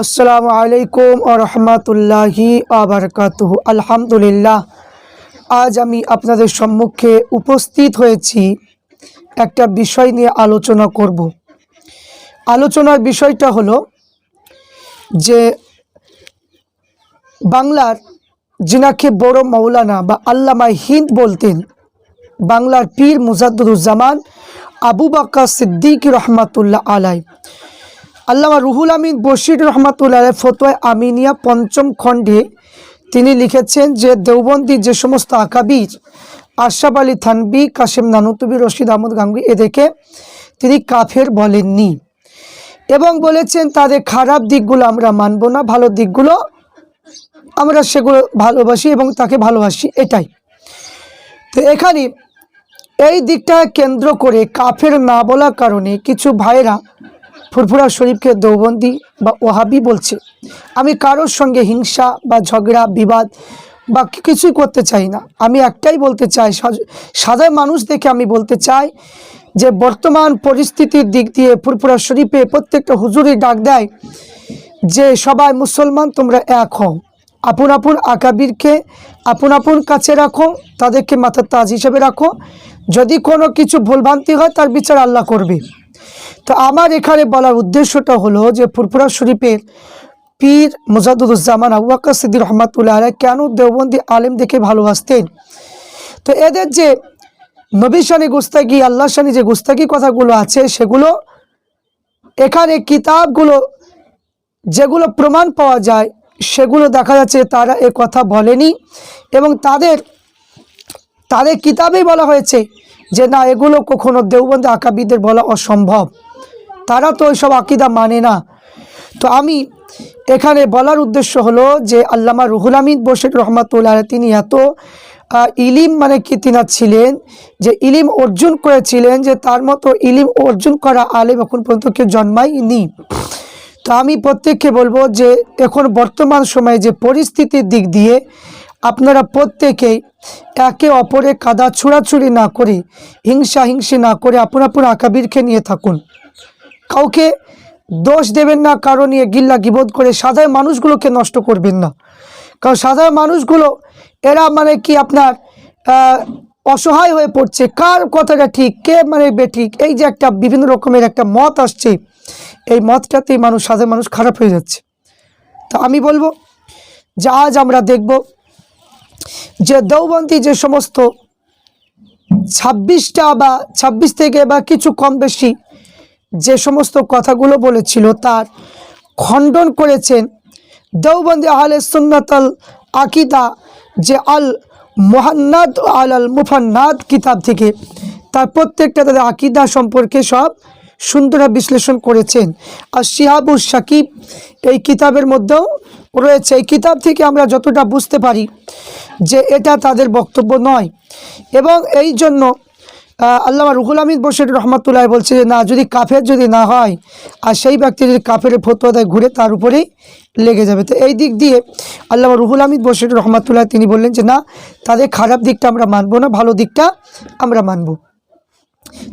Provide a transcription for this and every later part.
আসসালামু আলাইকুম রহমতুল্লাহি আবরকাতুহ আলহামদুলিল্লাহ, আজ আমি আপনাদের সম্মুখে উপস্থিত হয়েছি একটা বিষয় নিয়ে আলোচনা করব। আলোচনার বিষয়টা হলো যে বাংলার যিনাকে বড় মৌলানা বা আল্লামা হিন্দ বলতেন, বাংলার পীর মুজাদ্দুজ্জামান আবু বাক্কা সিদ্দিক রহমাতুল্লাহ আলাই আল্লামা রুহুল আমিন বশির রহমাতুল্লাহ ফতোয় আমিনিয়া পঞ্চম খণ্ডে তিনি লিখেছেন যে, দেওবন্দি যে সমস্ত আকাবির আশরাফ আলী থানবি, কাশেম নানুতুবি, রশিদ আহমদ গাঙ্গুই এদেরকে তিনি কাফের বলেননি এবং বলেছেন, তাদের খারাপ দিকগুলো আমরা মানব না, ভালো দিকগুলো আমরা সেগুলো ভালোবাসি এবং তাকে ভালোবাসি, এটাই। তো এখানে এই দিকটা কেন্দ্র করে কাফের না বলার কারণে কিছু ভাইরা ফুরফুরা শরীফকে দেওবন্দি বা ওহাবি বলছে। আমি কারোর সঙ্গে হিংসা বা ঝগড়া, বিবাদ বা কিছুই করতে চাই না। আমি একটাই বলতে চাই সাধারণ মানুষ দেখে আমি বলতে চাই যে বর্তমান পরিস্থিতির দিক দিয়ে ফুরফুরা শরীফে প্রত্যেকটা হুজুরি ডাক দেয় যে, সবাই মুসলমান, তোমরা এক হও। আপন আপন আকাবিরকে আপন আপন কাছে রাখো, তাদেরকে মাথার তাজ হিসেবে রাখো। যদি কোনো কিছু ভুলভ্রান্তি হয়, তার বিচার আল্লাহ করবে। তো আমার এখানে বলার উদ্দেশ্যটা হলো যে ফুরফুরা শরীফের পীর মুজাদুজ্জামান আবু আক্কা সিদ্দির রহমাতুল্লাহ আলাই কেন দেওবন্দি আলেম দেখে ভালোবাসতেন? তো এদের যে নবী শানি গুস্তাকি আল্লাহ শানি যে গুস্তাকি কথাগুলো আছে, সেগুলো এখানে কিতাবগুলো যেগুলো প্রমাণ পাওয়া যায়, সেগুলো দেখা যাচ্ছে তারা এ কথা বলেনি এবং তাদের তাদের কিতাবেই বলা হয়েছে যে না, এগুলো কখনো দেওবন্দি আকাবিদের বলা অসম্ভব। তারা তো ওইসব আকিদা মানে না। তো আমি এখানে বলার উদ্দেশ্য হলো যে আল্লামা রুহুল আমিন বশির রহমাতুল্লাহ তিনি এত ইলিম মানে কি তিনার ছিলেন যে ইলিম অর্জন করেছিলেন যে তার মতো ইলিম অর্জন করা আলেম এখন পর্যন্ত কেউ জন্মায়নি। তো আমি প্রত্যেককে বলব যে এখন বর্তমান সময়ে যে পরিস্থিতির দিক দিয়ে আপনারা প্রত্যেকেই একে অপরে কাদা ছুড়াছুড়ি না করে, হিংসা হিংসি না করে আপন আপন আকাবিরকে নিয়ে থাকুন। কাউকে দোষ দেবেন না, কারও নিয়ে গিল্লা গিবোধ করে সাধারণ মানুষগুলোকে নষ্ট করবেন না। কারণ সাধারণ মানুষগুলো, এরা মানে কি আপনার অসহায় হয়ে পড়ছে। কার কথাটা ঠিক, কে মানে বেঠিক, এই যে একটা বিভিন্ন রকমের একটা মত আসছে, এই মতটাতেই মানুষ, সাধারণ মানুষ খারাপ হয়ে যাচ্ছে। তা আমি বলব যে আজ আমরা দেখব যে দেওবন্দি যে সমস্ত ছাব্বিশটা বা ছাব্বিশ থেকে বা কিছু কম বেশি যে সমস্ত কথাগুলো বলেছিল তার খণ্ডন করেছেন দেওবন্দি আহলে সুন্নাত আল আকিদা যে আল মোহান্নাদ আল আল মুফান্নাদ কিতাব থেকে। তার প্রত্যেকটা তাদের আকিদা সম্পর্কে সব সুন্দরভাবে বিশ্লেষণ করেছেন। আর শিহাবুর সাকিব এই কিতাবের মধ্যেও রয়েছে। এই কিতাব থেকে আমরা যতটা বুঝতে পারি যে এটা তাদের বক্তব্য নয়। এবং এই জন্য আহ, আল্লামা রুহুল আমিদ বসির রহমতুল্লাহ বলছে যে না যদি কাফের যদি না হয় আর সেই ব্যক্তি যদি কাফের ফতুয়া দেয় ঘুরে তার উপরেই লেগে যাবে। তো এই দিক দিয়ে আল্লামা রুহুল আমিদ বসির রহমতুল্লাহ তিনি বললেন যে না তাদের খারাপ দিকটা আমরা মানবো না ভালো দিকটা আমরা মানব।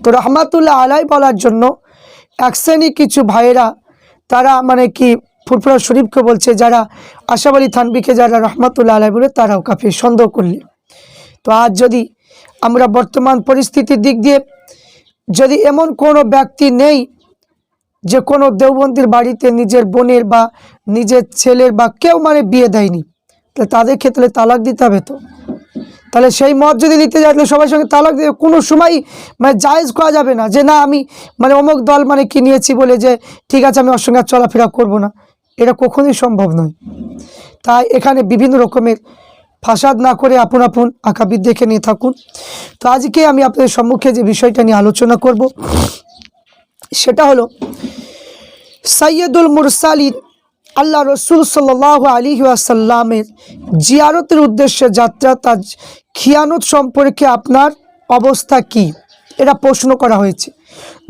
তো রহমাতুল্লাহ আলাই বলার জন্য এক শ্রেণি কিছু ভাইয়েরা, তারা মানে কি ফুরফুরা শরীফকে বলছে, যারা আশাফ আলী থানবিকে যারা রহমাতুল্লাহ আলাই বলে, তারাও কাফি, সন্দেহ করলে। তো আজ যদি আমরা বর্তমান পরিস্থিতির দিক দিয়ে যদি এমন কোনো ব্যক্তি নেই যে কোনো দেওবন্দির বাড়িতে নিজের বোনের বা নিজের ছেলের বা কেউ মানে বিয়ে দেয়নি তাহলে তাদের ক্ষেত্রে তালাক দিতে হবে তো? তাহলে সেই মত যদি নিতে যায়, তাহলে সবার সঙ্গে তালাক দিয়ে কোনো সময় মানে জায়েজ করা যাবে না যে না, আমি মানে অমুক দল মানে কি নিয়েছি বলে যে ঠিক আছে, আমি ওর সঙ্গে চলাফেরা করব না। এটা কখনোই সম্ভব নয়। তাই এখানে বিভিন্ন রকমের ফাসাদ না করে আপন আপন আঁকাবিদ দেখে নিয়ে থাকুন। তো আজকে আমি আপনাদের সম্মুখে যে বিষয়টা নিয়ে আলোচনা করব, সেটা হলো সৈয়দুল মুরসালিন আল্লাহ রসুল সাল্লাহ আলী আসাল্লামের জিয়ারতের উদ্দেশ্যে যাত্রা, তার খিয়ানত সম্পর্কে আপনার অবস্থা কি? এটা প্রশ্ন করা হয়েছে।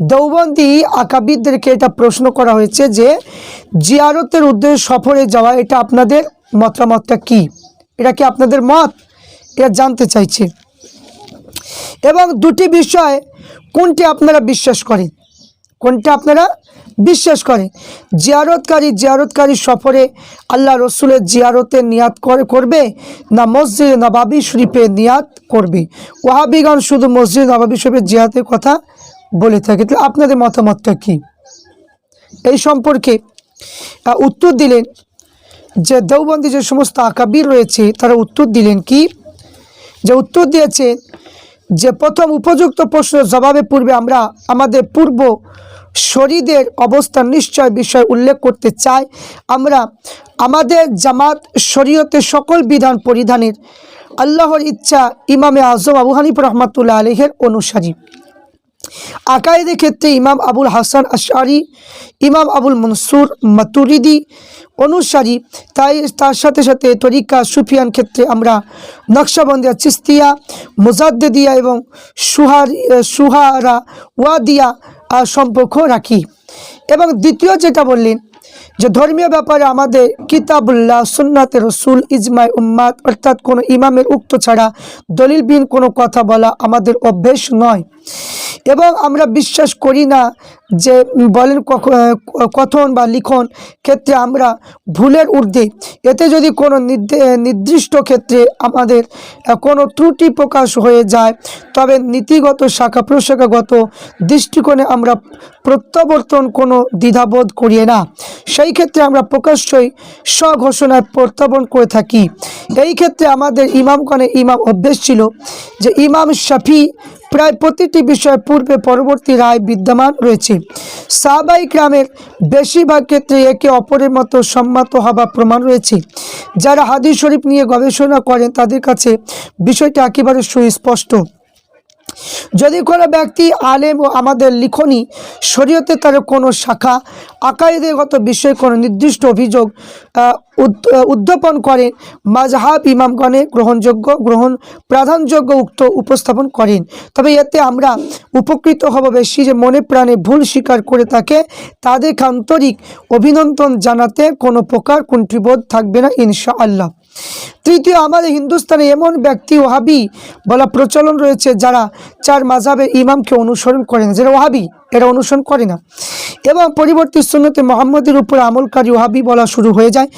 দৌবন্দি আকাবিদদেরকে এটা প্রশ্ন করা হয়েছে যে, জিয়ারতের উদ্দেশ্যে সফরে যাওয়া, এটা আপনাদের মতামতটা কি? এটা কি আপনাদের মত? এটা জানতে চাইছে। এবং দুটি বিষয়, কোনটি আপনারা বিশ্বাস করেন? কোনটা আপনারা বিশ্বাস করে। জিয়ারতকারী জিয়ারতকারী সফরে আল্লাহ রসুলের জিয়ারতের নিয়াত করে করবে না মসজিদ নবাবি শরীফে নিয়াত করবে? ওয়াহাবিগণ শুধু মসজিদ নবাবি শরীফের জিয়াতের কথা বলে থাকে। তাহলে আপনাদের মতামতটা কী? এই সম্পর্কে উত্তর দিলেন যে দেওবন্দি যে সমস্ত আকাবির রয়েছে, তারা উত্তর দিলেন কি? যে উত্তর দিয়েছে যে প্রথম উপযুক্ত প্রশ্নের জবাবে পূর্বে আমরা আমাদের পূর্ব শরীরের অবস্থান নিশ্চয় বিষয় উল্লেখ করতে চাই। আমরা আমাদের জামাত, শরীয়তে সকল বিধান পরিধানের আল্লাহর ইচ্ছা ইমামে আজম আবু হানিফ রহমাতুল্লাহ আলহের অনুসারী। আকায়েদের ক্ষেত্রে ইমাম আবুল হাসান আশারি ইমাম আবুল মনসুর মাতুরিদি অনুসারী। তাই তার সাথে সাথে তরিকা সুফিয়ান ক্ষেত্রে আমরা নকশাবন্দিয়া চিস্তিয়া মুজাদ্দিয়া এবং সুহার, সুহারা ওয়াদিয়া সম্পর্ক রাখি। এবং দ্বিতীয় যেটা বললেন, যে ধর্মীয় ব্যাপারে আমাদের কিতাবুল্লাহ, সুন্নাতে রসুল ইজমায় উম্মাদ, অর্থাৎ কোনো ইমামের উক্ত ছাড়া দলিলবিহীন কোনো কথা বলা আমাদের অভ্যেস নয়। এবং আমরা বিশ্বাস করি না যে বলেন কথন বা লিখন ক্ষেত্রে আমরা ভুলের ঊর্ধ্বে, এতে যদি কোনো নির্দে- নির্দিষ্ট ক্ষেত্রে আমাদের কোনো ত্রুটি প্রকাশ হয়ে যায়, তবে নীতিগত, শাখা প্রশাখাগত দৃষ্টিকোণে আমরা প্রত্যাবর্তন কোনো দ্বিধাবোধ করিয়ে না। সেই ক্ষেত্রে আমরা প্রকাশ্যই স্বঘোষণায় প্রত্যাবর্তন করে থাকি। এই ক্ষেত্রে আমাদের ইমামগণে ইমাম অভ্যেস ছিল যে, ইমাম শাফি প্রায় প্রতিটি বিষয়ে পূর্বে পরবর্তী রায় বিদ্যমান রয়েছে। সাহাবাই গ্রামের বেশিরভাগ ক্ষেত্রে একে অপরের মতো সম্মত হওয়া প্রমাণ রয়েছে। যারা হাদিস শরীফ নিয়ে গবেষণা করেন, তাদের কাছে বিষয়টা একেবারে সুস্পষ্ট। যদি কোনো ব্যক্তি আলেম ও আমাদের লিখনি শরীয়তে তার কোনো শাখা আকাইদেগত বিষয়ে কোনো নির্দিষ্ট অভিযোগ উদ্যাপন করেন মাজহাব ইমামগণে গ্রহণযোগ্য, গ্রহণ প্রাধানযোগ্য উক্ত উপস্থাপন করেন, তবে এতে আমরা উপকৃত হব বেশি যে মনে প্রাণে ভুল স্বীকার করে থাকে তাদেরকে আন্তরিক অভিনন্দন জানাতে কোনো প্রকার কুণ্ঠিবোধ থাকবে না ইনশা আল্লাহ তৃতীয়, আমাদের হিন্দুস্তানে এমন ব্যক্তি ওহাবি বলা প্রচলন রয়েছে যারা চার মাঝাবের ইমামকে অনুসরণ করেন। যারা ওহাবি এরা অনুসরণ করে না। এবং পরিবর্তী সুন্নতে মোহাম্মদের উপর আমলকারী ওহাবি বলা শুরু হয়ে যায়।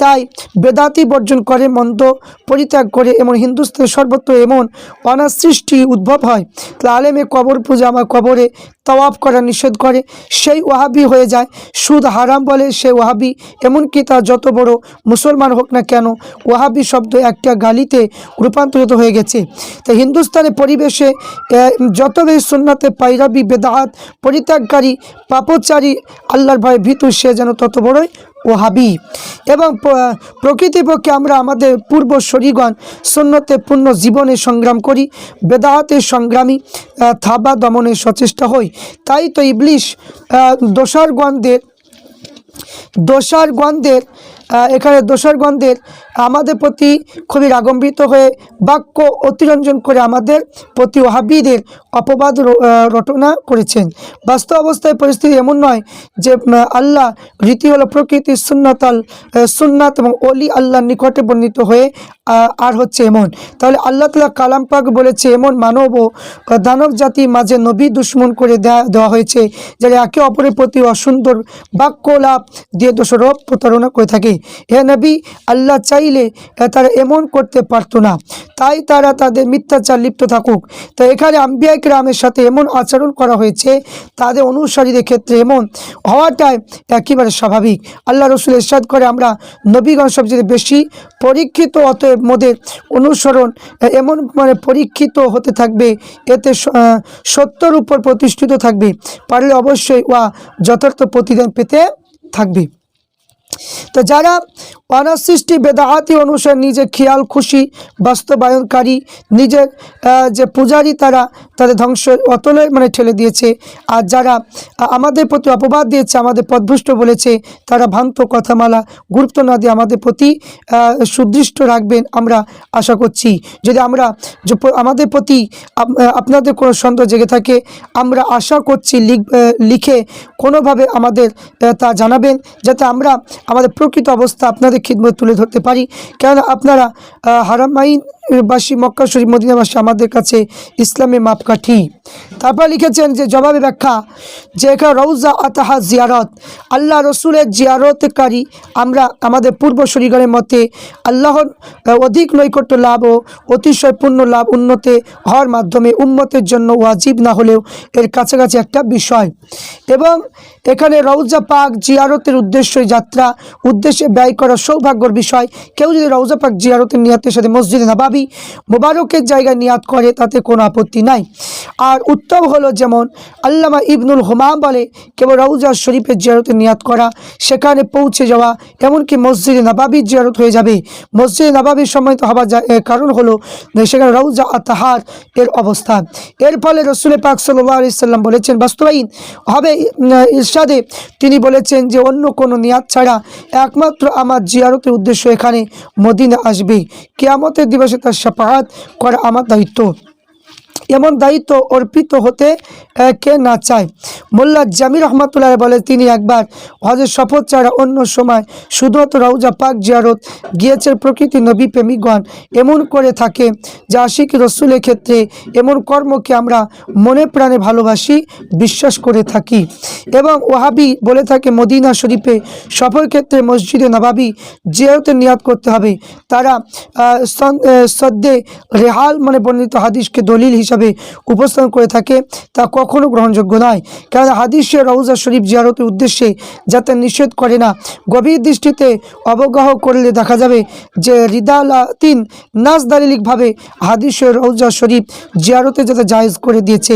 তাই বেদাতি বর্জন করে, মন্দ পরিত্যাগ করে এমন হিন্দুস্তানের সর্বত্র এমন অনাসৃষ্টি উদ্ভব হয়, তাহলে আলেমে কবর পূজা আমার কবরে তওয়াফ করা নিষেধ করে। সেই ওহাবি হয়ে যায়। সুদ হারাম বলে সে ওহাবি এমনকি তা যত বড় মুসলমান হোক না কেন ওহাবি শব্দ একটা গালিতে রূপান্তরিত হয়ে গেছে। তাই হিন্দুস্তানের পরিবেশে যত বেশি সুন্নাতে পাইরাবি বেদাহাত পরিত্যাগকারী পাপচারী আল্লাহর ভয়ে ভীতু সে যেন তত বড়ই ওহাবি। এবং প্রকৃতিপক্ষে আমরা আমাদের পূর্ব শরীগণ সুন্নতে পূর্ণ জীবনে সংগ্রাম করি বেদাহাতের সংগ্রামী থাবা দমনে সচেষ্টা হই। তাই তো ইবলিশ আহ, দোসারগণদের দোসারগণদের আহ, এখানে দোসারগণদের আমাদের প্রতি খুবই রাগম্বিত হয়ে বাক্য অতিরঞ্জন করে আমাদের প্রতি ওহাবিদের অপবাদ রটনা করেছেন। বাস্তব অবস্থায় পরিস্থিতি এমন নয় যে আল্লাহ রীতি হলো প্রকৃতি সুন্নাতাল সুন্নাত এবং অলি আল্লাহর নিকটে বর্ণিত হয়ে আর হচ্ছে এমন। তাহলে আল্লাহ তালা কালাম পাক বলেছে, এমন মানব ও দানব জাতি মাঝে নবী দুশ্মন করে দেয়া, দেওয়া হয়েছে, যারা একে অপরের প্রতি অসুন্দর বাক্য লাভ দিয়ে দোষরোপ প্রতারণা করে থাকে। হে নবী, আল্লাহ চাইলে তারা এমন করতে পারতো না। তাই তারা তাদের মিথ্যাচার লিপ্ত থাকুক। তো এখানে আম্বিয়া গ্রামের সাথে এমন আচরণ করা হয়েছে, তাদের অনুসারীদের ক্ষেত্রে এমন হওয়াটাই একেবারে স্বাভাবিক। আল্লাহ রসুল ইরশাদ করে, আমরা নবীগণ সবচেয়ে বেশি পরীক্ষিত, অতএব মোদের অনুসরণ এমন মানে পরীক্ষিত হতে থাকবে। এতে সত্যর উপর প্রতিষ্ঠিত থাকবে। পারলে অবশ্যই ওয়া যথার্থ প্রতিদান পেতে থাকবে। তো যারা অনাসৃষ্টি বেদাহাতি অনুসারে নিজে খেয়াল, খুশি, বাস্তবায়নকারী, নিজের যে পূজারী তারা তাদের ধ্বংস, অতলে মানে ঠেলে দিয়েছে। আর যারা আমাদের প্রতি অপবাদ দিয়েছে, আমাদের পদভুষ্ট বলেছে, তারা ভ্রান্ত কথামালা গুরুত্ব না দিয়ে আমাদের প্রতি সুদৃষ্ট রাখবেন আমরা আশা করছি। যদি আমরা আমাদের প্রতি, আপ- আপনাদের কোনো সন্দেহ জেগে থাকে, আমরা আশা করছি, লিখে কোনোভাবে আমাদের তা জানাবেন, যাতে আমরা আমাদের প্রকৃত অবস্থা আপনাদের খিদমত তুলে ধরতে পারি। কেননা আপনারা আহ, হারামাইন বাসী মক্কা শরীফ মদিনাবাসী আমাদের কাছে ইসলামী মাপকাঠি। তারপর লিখেছেন যে জবাবে ব্যাখ্যা যে রৌজা আতাহা জিয়ারত আল্লাহ রসুলের জিয়ারতকারী আমরা আমাদের পূর্বসূরিগণের মতে আল্লাহর অধিক নৈকট্য লাভ ও অতিশয় পূর্ণ লাভ উন্নতে হওয়ার মাধ্যমে উন্মতের জন্য ওয়াজিব না হলেও এর কাছাকাছি একটা বিষয়। এবং এখানে রৌজা পাক জিয়ারতের উদ্দেশ্যই যাত্রা, উদ্দেশ্যে ব্যয় করা সৌভাগ্যর বিষয়। কেউ যদি রৌজা পাক জিয়ারতের নিয়াতের সাথে মসজিদে নাবাবি মোবারকের জায়গায় নিয়াত করে, তাতে কোনো আপত্তি নাই। আর উত্তম হলো যেমন আল্লামা ইবনুল হুমাম বলে, কেবল রৌজা শরীফের জিয়ারতের নিয়াত করা, সেখানে পৌঁছে যাওয়া, এমনকি মসজিদে নাবাবির জিয়ারত হয়ে যাবে। মসজিদে নাবাবির সম্মানিত হবার কারণ হলো সেখানে রৌজা আতাহার এর অবস্থান এর ফলে রসুল পাক সাল্লাহ সাল্লাম বলেছেন বাস্তবায়ন হবে ইরশাদে, তিনি বলেছেন যে অন্য কোনো নিয়াদ ছাড়া একমাত্র আমার জিয়ারতের উদ্দেশ্য এখানে মদিনা আসবে। কেয়ামতের দিবসে তার সাফাহাত করা আমার দায়িত্ব। এমন দায়িত্ব অর্পিত হতে কে না চায়। মোল্লা জামির রহমতুল্লাহ বলে তিনি একবার হজের শপথ ছাড়া অন্য সময় শুধুমাত্র রৌজা পাক জিয়ারত গিয়েছেন প্রকৃতি নবী প্রেমিকগণ। এমন করে থাকে যা আশিক রসুলের ক্ষেত্রে এমন কর্মকে আমরা মনে প্রাণে ভালোবাসি, বিশ্বাস করে থাকি। এবং ওহাবি বলে থাকে, মদিনা শরীফে সফর ক্ষেত্রে মসজিদে নবাবি জিয়ারতের নিয়াদ করতে হবে। তারা সদ্যে রেহাল মানে বর্ণিত হাদিসকে দলিল হিসাবে উপস্থাপন করে থাকে, তা কখনো গ্রহণযোগ্য নয়। কারণ হাদিসে রৌজা শরীফ জিয়ারতের উদ্দেশ্যে যাতে নিষেধ করে না, গভীর দৃষ্টিতে অবগাহ করলে দেখা যাবে যে রিদালাতিন নাস দালিলিকভাবে হাদিসে রৌজা শরীফ জিয়ারতে যাতে জায়েজ করে দিয়েছে।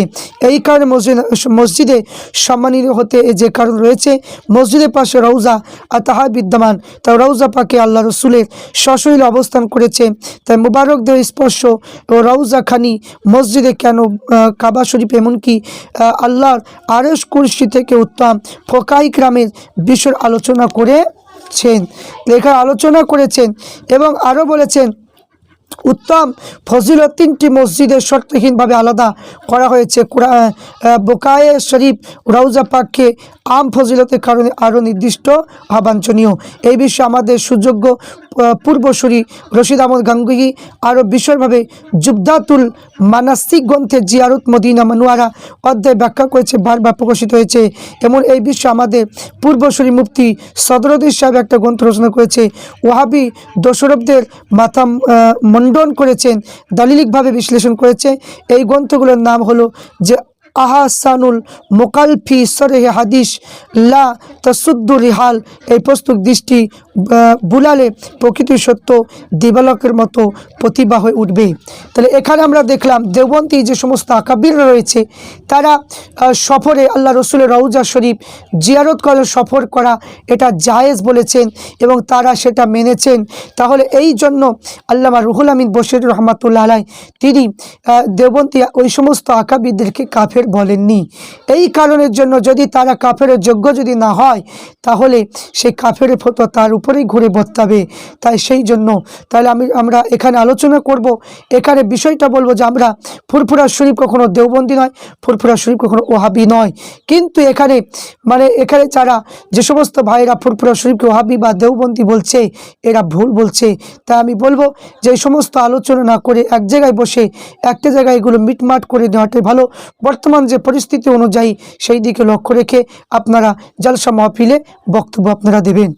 এই কারণে মসজিদ, মসজিদে সম্মানিত হতে যে কারণ রয়েছে, মসজিদের পাশে রৌজা আর তাহা বিদ্যমান। তাই রৌজা পাকে আল্লাহ রসুলের সশরীরে অবস্থান করেছে। তাই মুবারকদের স্পর্শ ও রৌজা খানি মসজিদে কেন কাবা শরীফ এমনকি আল্লাহর আরস কুরসি থেকে উত্তম ফোকাই গ্রামের বিষয়ের আলোচনা করেছেন। লেখার আলোচনা করেছেন এবং আরও বলেছেন, উত্তম ফজিলত তিনটি মসজিদের শর্তহীনভাবে আলাদা করা হয়েছে। বোকায়ে শরীফ রৌজা পাককে আম ফজিলতের কারণে আরও নির্দিষ্ট আহ্বাঞ্ছনীয় এই বিষয়ে আমাদের সুযোগ্য পূর্বসূরি রশিদ আহমদ গাঙ্গুহি আরও বিশদভাবে জুবদাতুল মানাসিক গ্রন্থে জিয়ারত মদিনা মানুয়ারা অধ্যায় ব্যাখ্যা করেছে, বারবার প্রকাশিত হয়েছে। এমন এই বিষয়ে আমাদের পূর্বসূরি মুফতি সদরুদ্দিন সাহেব একটা গ্রন্থ রচনা করেছে, ওয়াহাবি দোসরবদের মাথা মণ্ডন করেছেন, দালিলিকভাবে বিশ্লেষণ করেছে। এই গ্রন্থগুলোর নাম হলো যে আহাসানুল মোকালফি সরেহে হাদিস লা তসুদ্দুর রিহাল, এই পুস্তক দৃষ্টি বুলালে প্রকৃতি সত্য দিবালকের মতো প্রতিভা হয়ে উঠবে। তাহলে এখানে আমরা দেখলাম দেবন্তী যে সমস্ত আকাবিররা রয়েছে, তারা সফরে আল্লাহ রসুলের রৌজা শরীফ জিয়ারত করে সফর করা এটা জায়েজ বলেছেন এবং তারা সেটা মেনেছেন। তাহলে এই জন্য আল্লামা রুহুল আমিন বশির রহমাতুল্লাহ আলাই তিনি দেবন্তী ওই সমস্ত আকাবিদদেরকে কাফের বলেননি। এই কারণের জন্য যদি তারা কাফের যোগ্য যদি না হয়, তাহলে সেই কাফের ফতো তার উপরেই ঘুরে বর্তাবে তাই সেই জন্য তাহলে আমি, আমরা এখানে আলোচনা করব। এখানে বিষয়টা বলব যে আমরা ফুরফুরা শরীফ কখনো দেওবন্দি নয়, ফুরফুরা শরীফ কখনো ওহাবি নয়। কিন্তু এখানে মানে এখানে যারা যে সমস্ত ভাইরা ফুরফুরা শরীফকে ওহাবি বা দেওবন্দি বলছে, এরা ভুল বলছে। তাই আমি বলব যে এই সমস্ত আলোচনা না করে এক জায়গায় বসে একটা জায়গায় এগুলো মিটমাট করে নেওয়াটাই ভালো। বর্তমান যে পরিস্থিতি অনুযায়ী সেই দিকে লক্ষ্য রেখে আপনারা জলসা মহফিলে বক্তব্য আপনারা দেবেন।